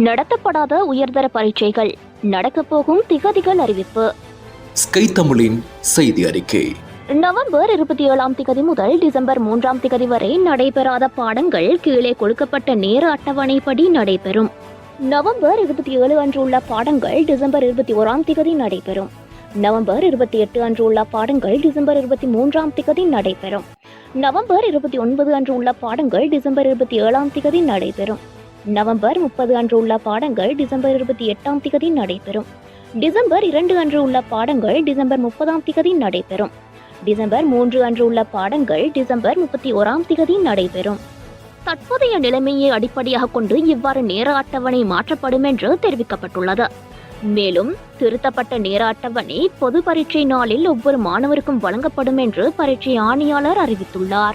நடத்தப்படாத உயர்தர பரீட்சைகள் நடக்கப் போகும் திகதிகள் அறிவிப்பு. ஸ்கை தமிழின் செய்தி அறிக்கை. நவம்பர் இருபத்தி ஏழாம் திகதி முதல் டிசம்பர் மூன்றாம் திகதி வரை நடைபெறாத பாடங்கள் கீழே கொடுக்கப்பட்ட நேர அட்டவணைப்படி நடைபெறும். நவம்பர் இருபத்தி ஏழு அன்று உள்ள பாடங்கள் டிசம்பர் இருபத்தி ஓராம் திகதி நடைபெறும். நவம்பர் இருபத்தி எட்டு அன்று உள்ள பாடங்கள் டிசம்பர் இருபத்தி மூன்றாம் திகதி நடைபெறும். நவம்பர் இருபத்தி ஒன்பது அன்று உள்ள பாடங்கள் டிசம்பர் இருபத்தி ஏழாம் திகதி நடைபெறும். நவம்பர் முப்பது அன்று உள்ள பாடங்கள் டிசம்பர் இருபத்தி எட்டாம் திகதி நடைபெறும். டிசம்பர் இரண்டு அன்று உள்ள பாடங்கள் டிசம்பர் முப்பதாம் திகதி நடைபெறும். டிசம்பர் மூன்று அன்று உள்ள பாடங்கள் டிசம்பர் முப்பத்தி ஓராம் திகதி நடைபெறும். தற்போதைய நிலைமையை அடிப்படையாக கொண்டு இவ்வாறு நேர அட்டவணை மாற்றப்படும் என்று தெரிவிக்கப்பட்டுள்ளது. மேலும் திருத்தப்பட்ட நேர அட்டவணை பொது பரீட்சை நாளில் ஒவ்வொரு மாணவருக்கும் வழங்கப்படும் என்று பரீட்சை ஆணையாளர் அறிவித்துள்ளார்.